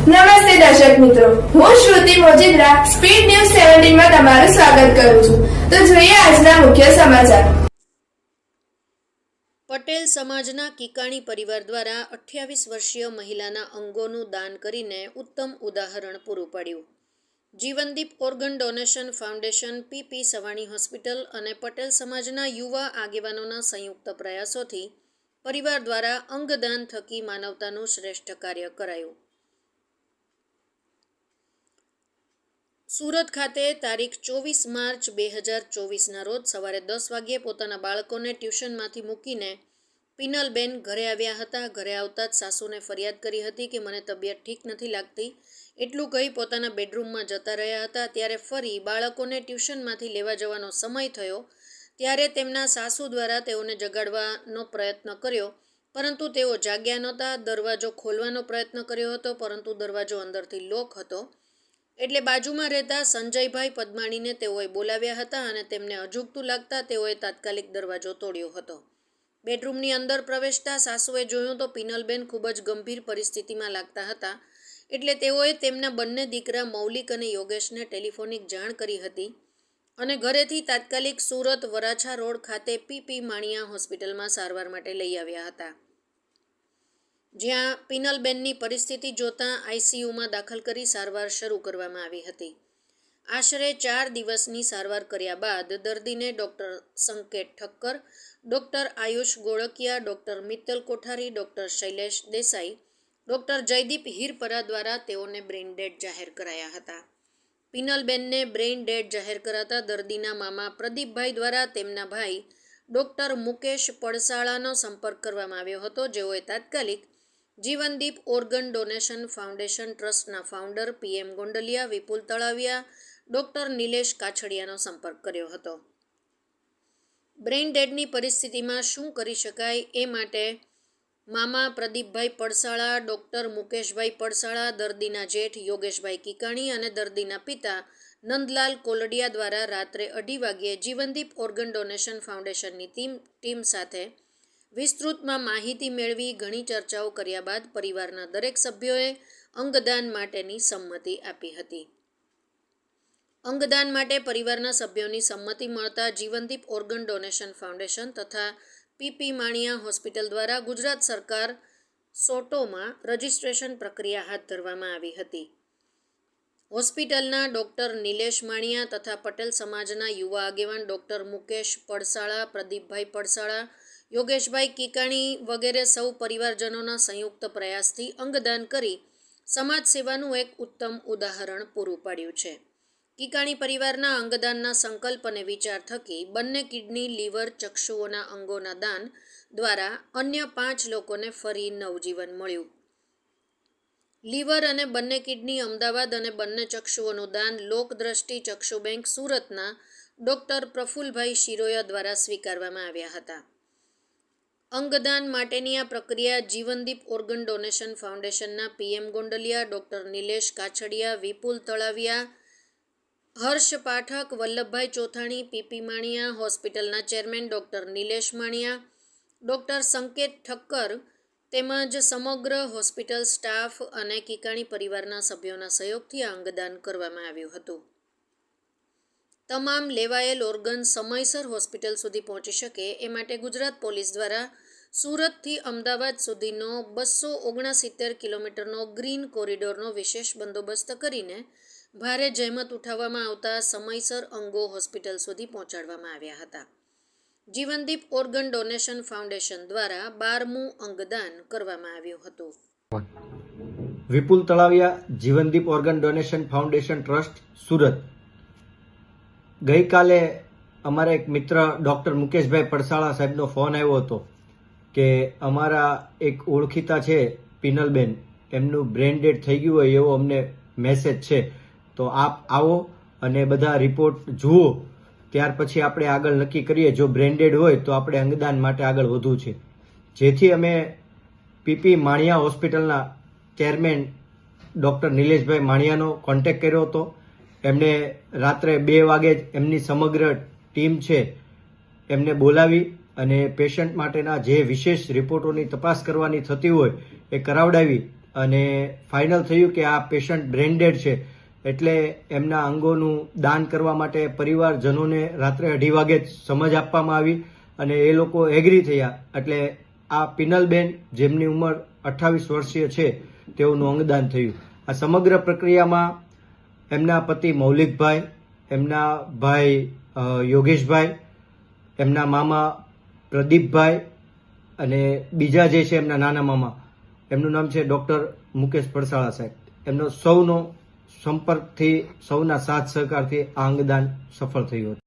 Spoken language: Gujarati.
નમસ્તે દર્શક મિત્રો. હું શ્રુતિ મોજીદ્રા, સ્પીડ ન્યૂઝ સેવન્ટીનમાં તમારું સ્વાગત કરું છું. તો જોઈએ આજના મુખ્ય સમાચાર. પટેલ સમાજના કિકાણી પરિવાર દ્વારા અઠ્યાવીસ વર્ષીય મહિલાના અંગોનું દાન કરીને ઉત્તમ ઉદાહરણ પૂરું પાડ્યું. Jeevandeep organ donation foundation, PP Savani hospital અને પટેલ સમાજના યુવા આગેવાનોના સંયુક્ત પ્રયાસોથી પરિવાર દ્વારા અંગદાન થકી માનવતાનું શ્રેષ્ઠ કાર્ય કરાયું. સુરત ખાતે તારીખ ચોવીસ માર્ચ બે હજાર ચોવીસના રોજ સવારે દસ વાગ્યે પોતાના બાળકોને ટ્યુશનમાંથી મૂકીને પિનલબેન ઘરે આવ્યા હતા. ઘરે આવતા જ સાસુને ફરિયાદ કરી હતી કે મને તબિયત ઠીક નથી લાગતી. એટલું કહી પોતાના બેડરૂમમાં જતા રહ્યા હતા. ત્યારે ફરી બાળકોને ટ્યુશનમાંથી લેવા જવાનો સમય થયો. ત્યારે તેમના સાસુ દ્વારા તેઓને જગાડવાનો પ્રયત્ન કર્યો. પરંતુ તેઓ જાગ્યા નહોતા. દરવાજો ખોલવાનો પ્રયત્ન કર્યો હતો, પરંતુ દરવાજો અંદરથી લોક હતો. એટલે બાજુમાં રહેતા સંજયભાઈ પદ્માણીને તેઓએ બોલાવ્યા હતા અને તેમને અજુગતું લાગતા તેઓએ તાત્કાલિક દરવાજો તોડ્યો હતો. બેડરૂમની અંદર પ્રવેશતા સાસુએ જોયું તો પિનલબેન ખૂબ જ ગંભીર પરિસ્થિતિમાં લાગતા હતા, એટલે તેઓએ તેમના બંને દીકરા મૌલિક અને યોગેશને ટેલિફોનિક જાણ કરી હતી અને ઘરેથી તાત્કાલિક સુરત વરાછા રોડ ખાતે પીપી માણિયા હોસ્પિટલમાં સારવાર માટે લઈ આવ્યા હતા. જ્યાં પિનલબેનની પરિસ્થિતિ જોતાં આઈસીયુમાં દાખલ કરી સારવાર શરૂ કરવામાં આવી હતી. આશરે ચાર દિવસની સારવાર કર્યા બાદ દર્દીને doctor Sanket Thakkar, doctor Ayush Golakiya, doctor Mittal Kothari, doctor Shailesh Desai, doctor Jaydeep Hirpara દ્વારા તેઓને બ્રેઇન ડેડ જાહેર કરાયા હતા. પિનલબેનને બ્રેઇન ડેડ જાહેર કરાતા દર્દીના મામા પ્રદીપભાઈ દ્વારા તેમના ભાઈ ડૉક્ટર મુકેશ પડસાળાનો સંપર્ક કરવામાં આવ્યો હતો. જેઓએ તાત્કાલિક જીવનદીપ ઓર્ગન ડોનેશન ફાઉન્ડેશન ટ્રસ્ટના founder PM Gondaliya, Vipul Talaviya, doctor Nilesh કાછડિયાનો સંપર્ક કર્યો હતો. બ્રેઇન ડેડની પરિસ્થિતિમાં શું કરી શકાય એ માટે મામા પ્રદીપભાઈ પડસાળા, ડૉક્ટર મુકેશભાઈ પડસાળા, દર્દીના જેઠ યોગેશભાઈ કિકાણી અને દર્દીના પિતા નંદલાલ કોલડિયા દ્વારા રાત્રે અઢી વાગ્યે જીવનદીપ ઓર્ગન ડોનેશન ફાઉન્ડેશનની ટીમ ટીમ સાથે વિસ્તૃતમાં માહિતી મેળવી ઘણી ચર્ચાઓ કર્યા બાદ પરિવારના દરેક સભ્યોએ અંગદાન માટેની સંમતિ આપી હતી. અંગદાન માટે પરિવારના સભ્યોની સંમતિ મળતા જીવનદીપ ઓર્ગન ડોનેશન ફાઉન્ડેશન તથા પીપી માણિયા હોસ્પિટલ દ્વારા ગુજરાત સરકાર સોટોમાં રજિસ્ટ્રેશન પ્રક્રિયા હાથ ધરવામાં આવી હતી. હોસ્પિટલના ડૉક્ટર નિલેશ માણિયા તથા પટેલ સમાજના યુવા આગેવાન ડૉક્ટર મુકેશ પડસાળા, પ્રદીપભાઈ પડસાળા યોગેશભાઈ કિકાણી વગેરે સૌ પરિવારજનોના સંયુક્ત પ્રયાસથી અંગદાન કરી સમાજ સેવાનું એક ઉત્તમ ઉદાહરણ પૂરું પાડ્યું છે. કિકાણી પરિવારના અંગદાનના સંકલ્પ અને વિચાર થકી બંને કિડની, લીવર, ચક્ષુઓના અંગોના દાન દ્વારા અન્ય પાંચ લોકોને ફરી નવજીવન મળ્યું. લીવર અને બંને કિડની અમદાવાદ અને બંને ચક્ષુઓનું દાન લોકદ્રષ્ટિ ચક્ષુ બેંક સુરતના ડૉક્ટર પ્રફુલભાઈ શિરોયા દ્વારા સ્વીકારવામાં આવ્યા હતા. અંગદાન માટેની આ પ્રક્રિયા જીવનદીપ ઓર્ગન ડોનેશન ફાઉન્ડેશનના PM Gondaliya, doctor Nilesh Kachhadiya, Vipul Talaviya, Harsh Pathak, Vallabhbhai Chothani, PP Maniya, હોસ્પિટલના chairman doctor Nilesh Maniya, doctor Sanket Thakkar તેમજ સમગ્ર હોસ્પિટલ સ્ટાફ અને કિકાણી પરિવારના સભ્યોના સહયોગથી આ અંગદાન કરવામાં આવ્યું હતું. તમામ લેવાયેલ ઓર્ગન સમયસર હોસ્પિટલ સુધી પહોંચી શકે એ માટે ગુજરાત પોલીસ દ્વારા સુરતથી અમદાવાદ સુધીનો બસો ઓગણસિત્તેર કિલોમીટરનો ગ્રીન કોરિડોરનો વિશેષ બંદોબસ્ત કરીને ભારે જહેમત ઉઠાવવામાં આવતા સમયસર અંગો હોસ્પિટલ સુધી પહોંચાડવામાં આવ્યા હતા. જીવનદીપ ઓર્ગન ડોનેશન ફાઉન્ડેશન દ્વારા બારમું અંગદાન કરવામાં આવ્યું હતું. Vipul Talaviya, Jeevandeep organ donation foundation trust, Surat. ગઈકાલે અમારા એક મિત્ર ડૉક્ટર મુકેશભાઈ પડસાળા સાહેબનો ફોન આવ્યો હતો કે અમારા એક ઓળખીતા છે પિનલબેન. એમનું બ્રેન ડેડ થઈ ગયું હોય એવો અમને મેસેજ છે. તો આપ આવો અને બધા રિપોર્ટ જુઓ. ત્યાર પછી આપણે આગળ નક્કી કરીએ. જો બ્રેન્ડેડ હોય તો આપણે અંગદાન માટે આગળ વધવું છે. જેથી અમે પીપી માણિયા હોસ્પિટલના ચેરમેન ડૉક્ટર નિલેશભાઈ માણિયાનો કોન્ટેક્ટ કર્યો હતો. એમને રાત્રે બે વાગે જ એમની સમગ્ર ટીમ છે એમને બોલાવી અને પેશન્ટ માટેના જે વિશેષ રિપોર્ટોની તપાસ કરવાની થતી હોય એ કરાવડાવી અને ફાઇનલ થયું કે આ પેશન્ટ બ્રેન્ડેડ છે. એટલે એમના અંગોનું દાન કરવા માટે પરિવારજનોને રાત્રે અઢી વાગે જ સમજ આપવામાં આવી અને એ લોકો એગ્રી થયા. એટલે આ પિનલબેન, જેમની ઉંમર અઠ્ઠાવીસ વર્ષીય છે, તેઓનું અંગદાન થયું. આ સમગ્ર પ્રક્રિયામાં એમના પતિ મૌલિકભાઈ, એમના ભાઈ યોગેશભાઈ, એમના મામા પ્રદીપભાઈ અને બીજા જે છે એમના નાના મામા, એમનું નામ છે ડૉક્ટર મુકેશ પડસાળા સાહેબ. એમનો સૌનો સંપર્કથી, સૌના સાથ સહકારથી આ અંગદાન સફળ થયું હતું.